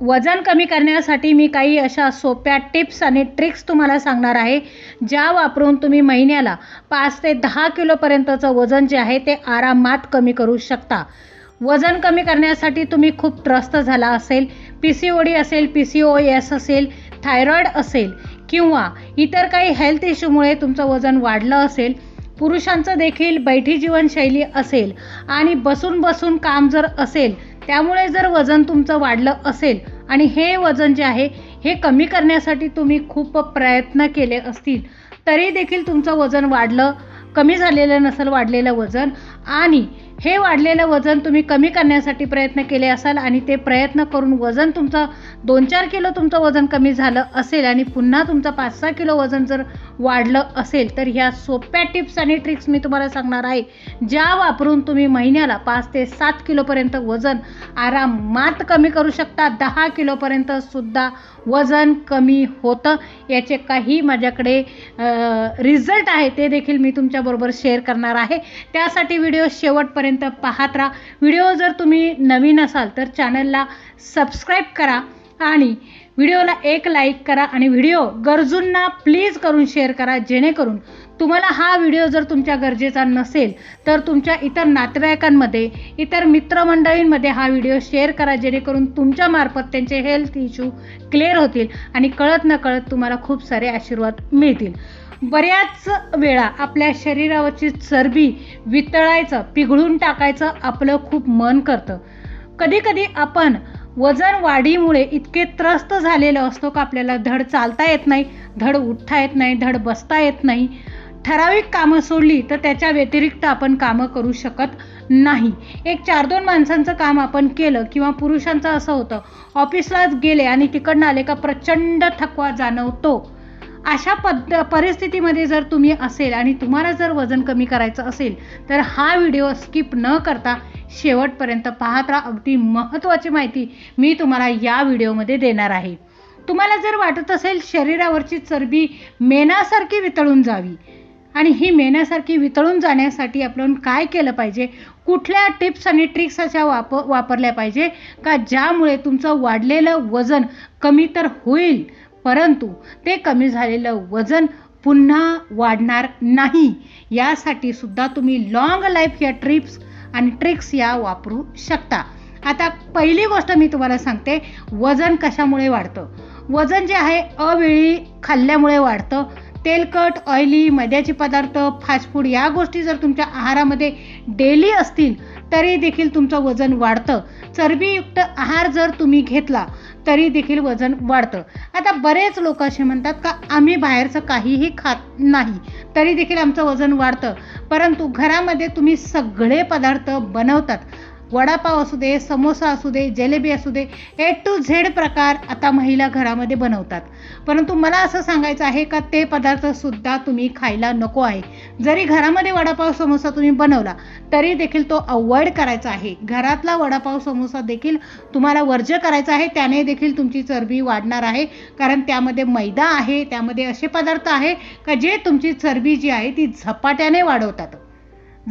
वजन कमी करण्यासाठी मी काही अशा सोप्या टिप्स आणि ट्रिक्स तुम्हाला सांगणार आहे ज्या वापरून तुम्ही महिन्याला पाच ते दहा किलोपर्यंतचं वजन जे आहे ते आरामात कमी करू शकता. वजन कमी करण्यासाठी तुम्ही खूप त्रस्त झाला असेल पी सी ओ डी असेल पी सी ओ एस असेल थायरॉईड असेल किंवा इतर काही हेल्थ इश्यूमुळे तुमचं वजन वाढलं असेल पुरुषांचं देखील बैठी जीवनशैली असेल आणि बसून बसून काम जर असेल त्यामुळे जर वजन तुमचं वाढलं असेल आणि हे वजन जे आहे हे कमी करण्यासाठी तुम्ही खूप प्रयत्न केले असतील तरी देखील तुमचं वजन वाढलं कमी झालेलं नसेल वाढलेलं वजन आणि हे वाढलेलं वजन तुम्ही कमी करण्यासाठी प्रयत्न केले असाल आणि ते प्रयत्न करून वजन तुमचं दोन चार किलो तुमचं वजन कमी झालं असेल आणि पुन्हा तुमचं पाच सहा किलो वजन जर वाढलं असेल तर ह्या सोप्या टिप्स आणि ट्रिक्स मी तुम्हाला सांगणार आहे ज्या वापरून तुम्ही महिन्याला पाच ते सात किलोपर्यंत वजन आरामात कमी करू शकता दहा किलोपर्यंत सुद्धा वजन कमी होतं. याचे काही माझ्याकडे रिझल्ट आहे ते देखील मी तुमच्याबरोबर शेअर करणार आहे. त्यासाठी व्हिडिओ शेवटपर्यंत पाहत राहा. व्हिडिओ जर तुम्ही नवीन असाल तर चॅनलला सबस्क्राईब करा. आणि व्हिडिओला एक लाईक करा आणि व्हिडिओ गरजूंना प्लीज करून शेअर करा जेणेकरून तुम्हाला हा व्हिडिओ जर तुमच्या गरजेचा नसेल तर तुमच्या इतर नातेवाईकांमध्ये इतर मित्रमंडळींमध्ये हा व्हिडिओ शेअर करा जेणेकरून तुमच्यामार्फत त्यांचे हेल्थ इश्यू क्लिअर होतील आणि कळत न कळत तुम्हाला खूप सारे आशीर्वाद मिळतील. बऱ्याच वेळा आपल्या शरीरावरची चरबी वितळायचं पिघळून टाकायचं आपलं खूप मन करतं. कधीकधी आपण वजन वाढीमुळे इतके त्रस्त झालेलं असतो का आपल्याला? धड चालता येत नाही धड उठता येत नाही धड बसता येत नाही. ठराविक कामं सोडली तर त्याच्या व्यतिरिक्त आपण कामं करू शकत नाही. एक चार दोन माणसांचं काम आपण केलं किंवा पुरुषांचं असं होतं. ऑफिसलाच गेले आणि तिकडनं आले का प्रचंड थकवा जाणवतो. अशा पद्ध परिस्थितीमध्ये जर तुम्ही असेल आणि तुम्हाला जर वजन कमी करायचं असेल तर हा व्हिडिओ स्किप न करता शेवटपर्यंत पाहत राहा. अगदी महत्त्वाची माहिती मी तुम्हाला या व्हिडिओमध्ये देणार आहे. तुम्हाला जर वाटत असेल शरीरावरची चरबी मेणासारखी वितळून जावी आणि ही मेण्यासारखी वितळून जाण्यासाठी आपण काय केलं पाहिजे? कुठल्या टिप्स आणि ट्रिक्स अशा वाप वापरल्या पाहिजे? का ज्यामुळे तुमचं वाढलेलं वजन कमी तर होईल परंतु ते कमी झालेलं वजन पुन्हा वाढणार नाही. यासाठी सुद्धा तुम्ही लॉंग लाईफ या ट्रिप्स आणि ट्रिक्स या वापरू शकता. आता पहिली गोष्ट मी तुम्हाला सांगते वजन कशामुळे वाढतं? वजन जे आहे अवेळी खाल्ल्यामुळे वाढतं. तेलकट ऑइली मैद्याचे पदार्थ फास्ट फूड या गोष्टी जर तुमच्या आहारामध्ये डेली असतील तरी देखील तुमचं वजन वाढतं. चरबीयुक्त आहार जर तुम्ही घेतला तरी देखील वजन वाढतं. आता बरेच लोक असे म्हणतात का आम्ही बाहेरचं काहीही खात नाही तरी देखील आमचं वजन वाढतं. परंतु घरामध्ये तुम्ही सगळे पदार्थ बनवतात. वडापाव असू दे समोसा असू दे जिलेबी असू दे ए टू झेड प्रकार आता महिला घरामध्ये बनवतात. परंतु मला असं सांगायचं आहे का ते पदार्थसुद्धा तुम्ही खायला नको आहे. जरी घरामध्ये वडापाव समोसा तुम्ही बनवला तरी देखील तो अवॉइड करायचा आहे. घरातला वडापाव समोसा देखील तुम्हाला वर्ज्य करायचा आहे त्याने देखील तुमची चरबी वाढणार आहे. कारण त्यामध्ये मैदा आहे त्यामध्ये असे पदार्थ आहे का जे तुमची चरबी जी आहे ती झपाट्याने वाढवतात.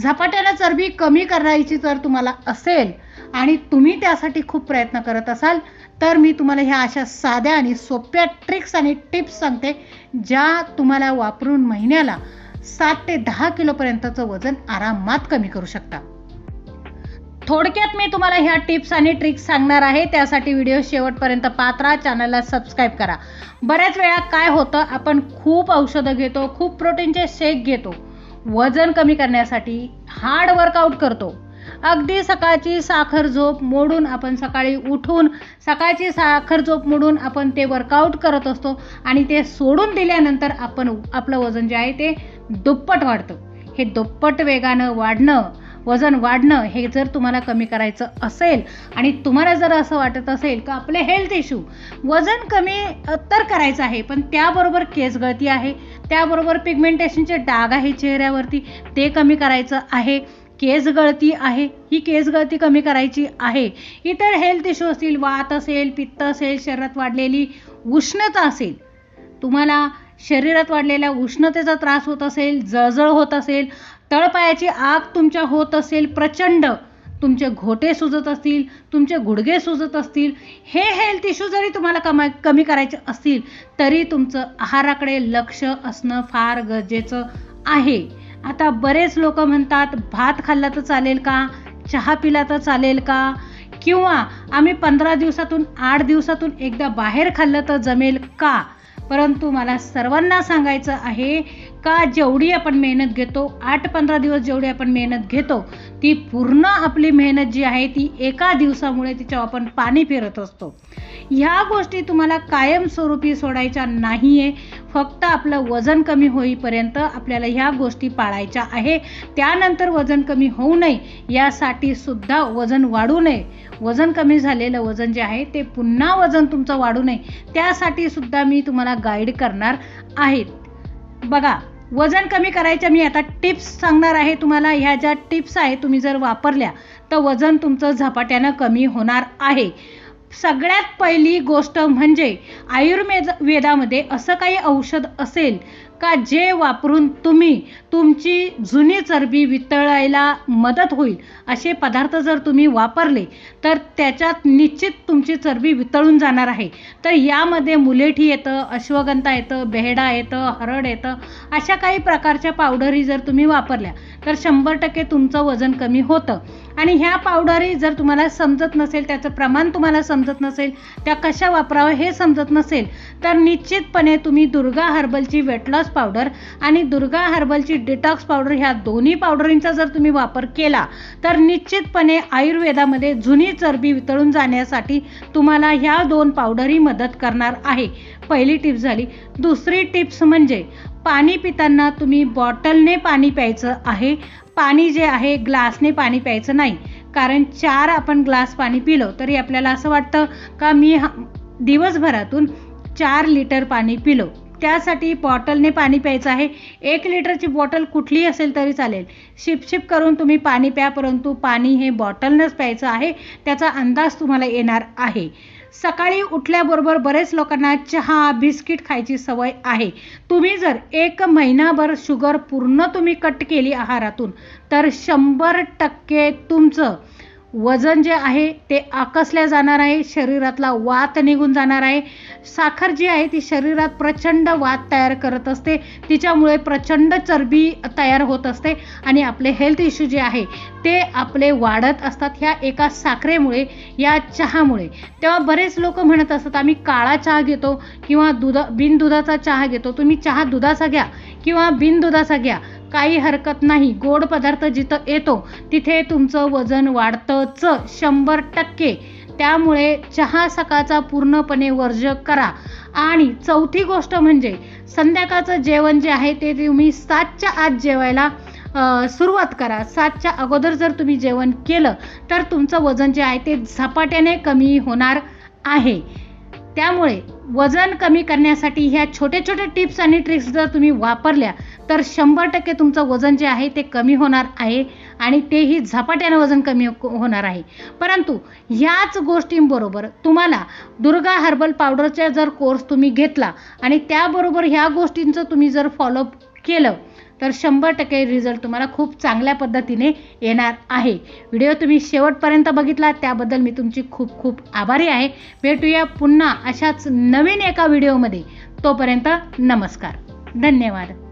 झपाट्याला चरबी कमी करायची जर तुम्हाला असेल आणि तुम्ही त्यासाठी खूप प्रयत्न करत असाल तर मी तुम्हाला ह्या अशा साध्या आणि सोप्या ट्रिक्स आणि टिप्स सांगते ज्या तुम्हाला वापरून महिन्याला सात ते दहा किलोपर्यंतचं वजन आरामात कमी करू शकता. थोडक्यात मी तुम्हाला ह्या टिप्स आणि ट्रिक्स सांगणार आहे त्यासाठी व्हिडिओ शेवटपर्यंत पात्रा चॅनलला सबस्क्राईब करा. बऱ्याच वेळा काय होतं आपण खूप औषधं घेतो खूप प्रोटीनचे शेक घेतो वजन कमी करण्यासाठी हार्ड वर्कआउट करतो. अगदी सकाळची साखर झोप मोडून आपण सकाळी उठून सकाळची साखर झोप मोडून आपण ते वर्कआउट करत असतो आणि ते सोडून दिल्यानंतर आपण आपलं वजन जे आहे ते दुप्पट वाढतं. हे दुप्पट वेगानं वाढणं वजन वाढणं हे जर तुम्हाला कमी करायचं असेल आणि तुम्हाला जर असं वाटत असेल का आपले हेल्थ इश्यू वजन कमी तर करायचं आहे पण त्याबरोबर केस गळती आहे त्याबरोबर पिगमेंटेशनचे डाग आहे चेहऱ्यावरती ते कमी करायचं आहे केस गळती आहे ही केस गळती कमी करायची आहे. इतर हेल्थ इश्यू असतील वात असेल पित्त असेल शरीरात वाढलेली उष्णता असेल तुम्हाला शरीरात वाढलेल्या उष्णतेचा त्रास होत असेल जळजळ होत असेल तळपायाची आग तुमच्या होत असेल प्रचंड. तुमचे घोटे सुजत असतील तुमचे गुडघे सुजत असतील हे हेल्थ इश्यू जरी तुम्हाला कमा कमी करायचे असतील तरी तुमचं आहाराकडे लक्ष असणं फार गरजेचं आहे. आता बरेच लोक म्हणतात भात खाल्ला तर चालेल का? चहा पिला तर चालेल का? किंवा आम्ही पंधरा दिवसातून आठ दिवसातून एकदा बाहेर खाल्लं तर जमेल का? परंतु मला सर्वांना सांगायचं आहे का जेवढी आपण मेहनत घेतो आठ पंधरा दिवस जेवढी आपण मेहनत घेतो ती पूर्ण आपली मेहनत जी आहे ती एका दिवसामुळे तिच्यावर आपण पाणी फिरत असतो. ह्या गोष्टी तुम्हाला कायमस्वरूपी सोडायच्या नाही आहे फक्त आपलं वजन कमी होईपर्यंत आपल्याला ह्या गोष्टी पाळायच्या आहे. त्यानंतर वजन कमी होऊ नये यासाठी सुद्धा वजन वाढू नये. वजन कमी झालेलं वजन जे आहे ते पुन्हा वजन तुमचं वाढू नये. त्यासाठी सुद्धा मी तुम्हाला गाईड करणार आहेत बघा वजन कमी करायच्या मी आता टिप्स सांगणार आहे तुम्हाला. ह्या ज्या टिप्स आहे तुम्ही जर वापरल्या तर वजन तुमचं झपाट्यानं कमी होणार आहे. सगळ्यात पहिली गोष्ट म्हणजे आयुर्वेद वेदामध्ये असं काही औषध असेल का जे वापरून तुम्ही तुमची जुनी चरबी वितळायला मदत होईल असे पदार्थ जर तुम्ही वापरले तर त्याच्यात निश्चित तुमची चरबी वितळून जाणार आहे. तर यामध्ये मुलेठी येतं अश्वगंधा येतं बेहडा येतं हरड येतं अशा काही प्रकारच्या पावडरी जर तुम्ही वापरल्या तर शंभर टक्के तुमचं वजन कमी होतं. आणि ह्या पावडरी जर तुम्हाला समजत नसेल त्याचं प्रमाण तुम्हाला समजत नसेल त्या कशा वापरावं हे समजत नसेल तर निश्चितपणे तुम्ही दुर्गा हर्बलची वेट लॉस पावडर आणि दुर्गा हर्बलची डिटॉक्स पावडर ह्या दोन्ही पावडरींचा जर तुम्ही वापर केला तर निश्चितपणे आयुर्वेदामध्ये जुनी चरबी वितळून जाण्यासाठी तुम्हाला ह्या दोन पावडरही मदत करणार आहे. पहिली टिप्स झाली. दुसरी टिप्स म्हणजे पाणी पिताना तुम्ही बॉटलने पाणी प्यायचं आहे. पाणी जे आहे ग्लासने पाणी प्यायचं नाही. कारण चार आपण ग्लास पाणी पिलो तरी आपल्याला असं वाटतं का मी दिवसभरातून चार लिटर पाणी पिलो. त्यासाठी बॉटलने पाणी प्यायचं आहे. एक लिटरची बॉटल कुठलीही असेल तरी चालेल. शिपशिप करून तुम्ही पाणी प्या परंतु पाणी हे बॉटलनंच प्यायचं आहे. त्याचा अंदाज तुम्हाला येणार आहे. सकाळी उठल्याबरोबर बरेच लोकांना चहा बिस्किट खायची सवय आहे. तुम्ही जर एक महिनाभर शुगर पूर्ण तुम्ही कट केली आहारातून तर शंभर टक्के तुमचं वजन जे आहे ते आकसल्या जाणार आहे शरीरातला वात निघून जाणार आहे. साखर जी आहे ती शरीरात प्रचंड वात तयार करत असते. तिच्यामुळे प्रचंड चरबी तयार होत असते आणि आपले हेल्थ इश्यू जे आहे ते आपले वाढत असतात ह्या एका साखरेमुळे या चहामुळे. तेव्हा बरेच लोक म्हणत असतात आम्ही काळा चहा घेतो किंवा दुधा बिन दुधाचा चहा घेतो. तुम्ही चहा दुधाचा घ्या. किंवा बिनदुधाचा घ्या. काही हरकत नाही. गोड पदार्थ जिथं येतो तिथे तुमचं वजन वाढतंच. शंभर टक्के. त्यामुळे चहा सकाळचा पूर्णपणे वर्ज करा. आणि चौथी गोष्ट म्हणजे संध्याकाळचं जेवण जे आहे ते तुम्ही सातच्या आत जेवायला सुरुवात करा. सातच्या अगोदर जर तुम्ही जेवण केलं तर तुमचं वजन जे आहे ते झपाट्याने कमी होणार आहे. त्यामुळे वजन कमी करण्यासाठी ह्या छोट्या छोट्या टिप्स आणि ट्रिक्स जर तुम्ही वापरल्या तर शंभर टक्के तुमचं वजन जे आहे ते कमी होणार आहे आणि तेही झपाट्यानं वजन कमी होणार आहे. परंतु ह्याच गोष्टींबरोबर तुम्हाला दुर्गा हर्बल पावडरचा जर कोर्स तुम्ही घेतला आणि त्याबरोबर ह्या गोष्टींचं तुम्ही जर फॉलोअप केलं तर शंभर टक्के रिझल्ट तुम्हाला खूप चांगल्या पद्धतीने येणार आहे. व्हिडिओ तुम्ही शेवटपर्यंत बघितला त्याबद्दल मी तुमची खूप खूप आभारी आहे. भेटूया पुन्हा अशाच नवीन एका व्हिडिओमध्ये तोपर्यंत नमस्कार. धन्यवाद.